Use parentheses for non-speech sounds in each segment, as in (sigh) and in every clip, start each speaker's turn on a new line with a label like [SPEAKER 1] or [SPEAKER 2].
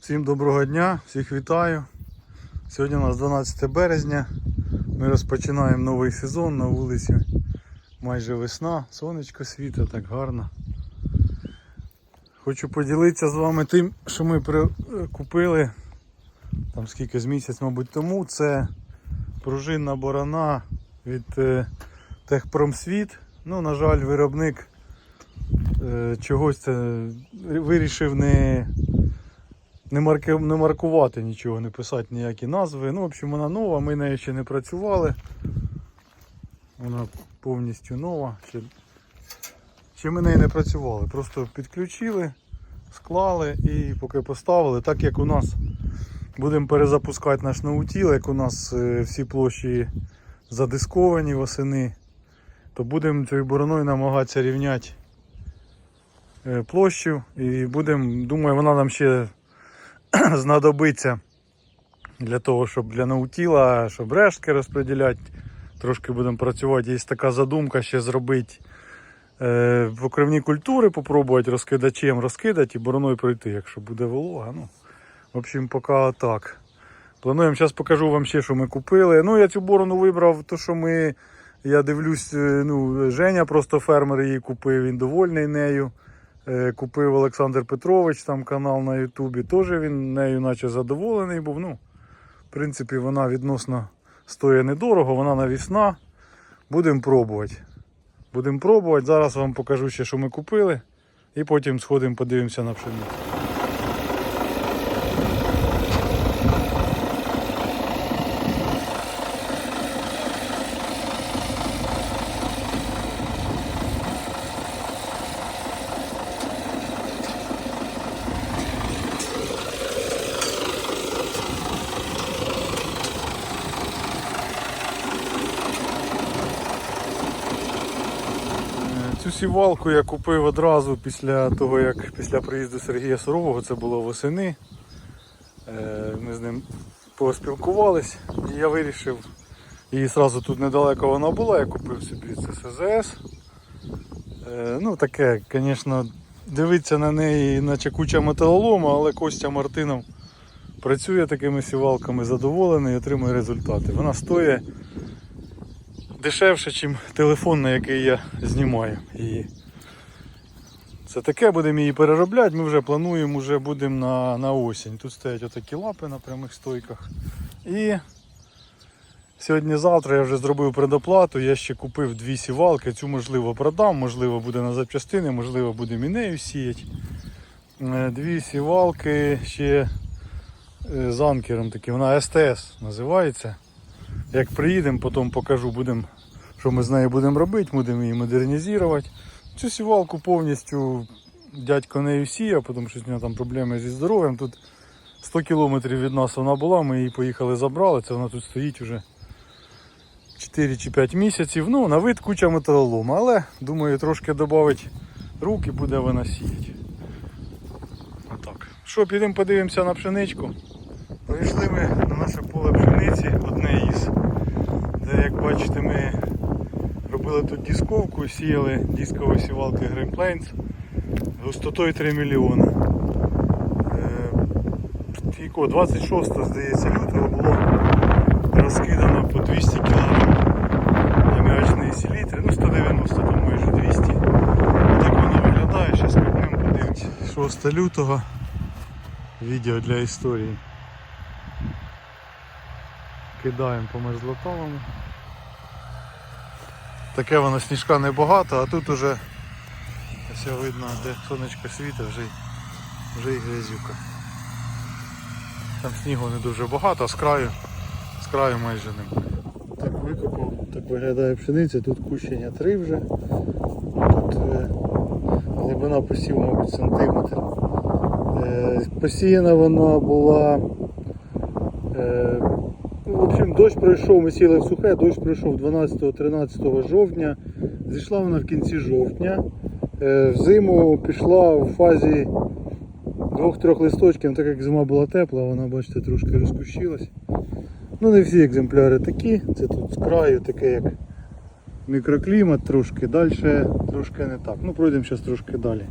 [SPEAKER 1] Всім доброго дня, всіх вітаю. Сьогодні у нас 12 березня. Ми розпочинаємо новий сезон на вулиці. Майже весна, сонечко світить, так гарно. Хочу поділитися з вами тим, що ми купили там скільки з місяць, мабуть, тому. Це пружинна борона від е, Техпромсвіт. Ну, на жаль, виробник е, чогось вирішив не не, марки, не маркувати нічого, не писати ніякі назви. Ну, в общем, вона нова, ми нею ще не працювали. Вона повністю нова. Ще, ще ми нею не працювали. Просто підключили, склали і поки поставили, так як у нас будемо перезапускати наш наутіл, як у нас е, всі площі задисковані восени, то будемо цією бороною намагатися рівняти е, площу і будемо, думаю, вона нам ще (clears throat) знадобиться для того, щоб для наутіла, щоб рештки розподіляти. Трошки будемо працювати. Є така задумка ще зробити е, окремні культури, попробувати розкидачем розкидати і бороною пройти, якщо буде волога. Ну, в общем, поки так. Плануємо, зараз покажу вам ще, що ми купили. Ну, я цю борону вибрав, то що ми, я дивлюсь, е, ну, Женя просто фермер її купив, він довольний нею. Е, Купив Олександр Петрович, там канал на Ютубі. Теж він нею наче задоволений був. Ну, в принципі, вона відносно стоїть недорого, вона навісна. Будемо пробувати. Будемо пробувати. Зараз вам покажу ще, що ми купили. І потім сходимо, подивимося на пшеницю. Сівалку я купив одразу після того, як після приїзду Сергія Сурового, це було восени. Е, Ми з ним поспілкувались і я вирішив. І одразу тут недалеко вона була, я купив собі це СЗС. Е, Ну таке, звісно, дивиться на неї, наче куча металолому, але Костя Мартинов працює такими сівалками, задоволений і отримує результати. Вона стоїть дешевше, ніж телефон, на який я знімаю її. Це таке, будемо її переробляти. Ми вже плануємо, вже будемо на, на осінь. Тут стоять отакі лапи на прямих стойках. І сьогодні-завтра я вже зробив предоплату. Я ще купив дві сівалки. Цю можливо продам, можливо буде на запчастини, можливо буде мінею сіяти. Е, Дві сівалки ще е, з анкером таким. Вона СТС називається. Як приїдемо, потім покажу, будем, що ми з нею будемо робити, будемо її модернізувати. Цю сівалку повністю дядько нею сіяв, тому що з нього там проблеми зі здоров'ям. Тут 100 кілометрів від нас вона була, ми її поїхали забрали. Це вона тут стоїть вже 4 чи 5 місяців. Ну, на вид куча металолому, але думаю, трошки додати рук і буде вона сіяти. Отак. Що, підемо подивимося на пшеничку. Прийшли ми наше поле пшениці, одне із, де, як бачите, ми робили тут дисковку, сіяли дискові сівалки Green Plains густотою 3 мільйони. Е, тільки 26, здається, лютого було розкидано по 200 кг аміачної селітри, ну 190, там майже 200. Так воно виглядає, зараз купнемо, подивимося. 6 лютого. Відео для історії. Кидаємо по мерзлотовому. Таке воно сніжка небагато, а тут уже все видно, де сонечко світить, вже, вже і грязюка. Там снігу не дуже багато, а з краю, з краю майже немає. Так викопав, так виглядає пшениця, тут кущення 3 вже. Тут е, глибина посів, мабуть, сантиметр. Е, посіяна вона була. Е, дощ пройшов, ми сіли в сухе, дощ пройшов 12-13 жовтня. Зійшла вона в кінці жовтня. Е, взиму пішла в фазі двох-трьох листочків, так як зима була тепла, вона, бачите, трошки розкущилась. Ну, не всі екземпляри такі. Це тут з краю таке як мікроклімат трошки, далі трошки не так. Ну, пройдемо зараз трошки далі.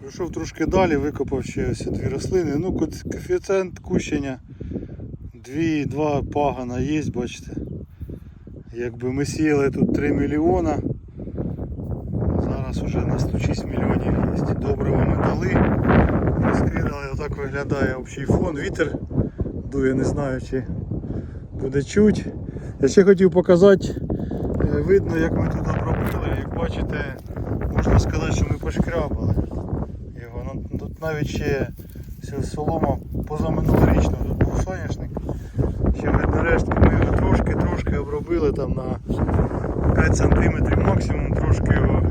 [SPEAKER 1] Пройшов трошки далі, викопав ще ось дві рослини. Ну, коефіцієнт кущення 2-2 пагана є, бачите. Якби ми сіяли тут 3 мільйона. Зараз уже на 106 мільйонів є. Добриво ми дали. Розкидали, отак виглядає общий фон. Вітер дує, не знаю чи буде чуть. Я ще хотів показати, е, видно як ми тут обробили. Як бачите, можна сказати, що ми пошкрябали його. Ну, тут навіть ще солома позаминулорічна, тут був соняшник. Ще видно рештки, ми його трошки-трошки обробили там на 5 см максимум, трошки його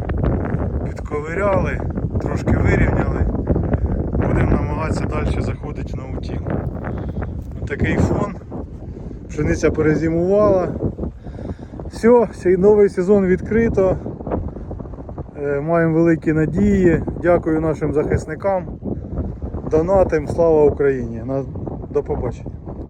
[SPEAKER 1] підковиряли, трошки вирівняли. Будемо намагатися далі заходити на утіл. Такий фон. Пшениця перезимувала. Все, новий сезон відкрито. Е, Маємо великі надії. Дякую нашим захисникам. Донатим. Слава Україні! До побачення.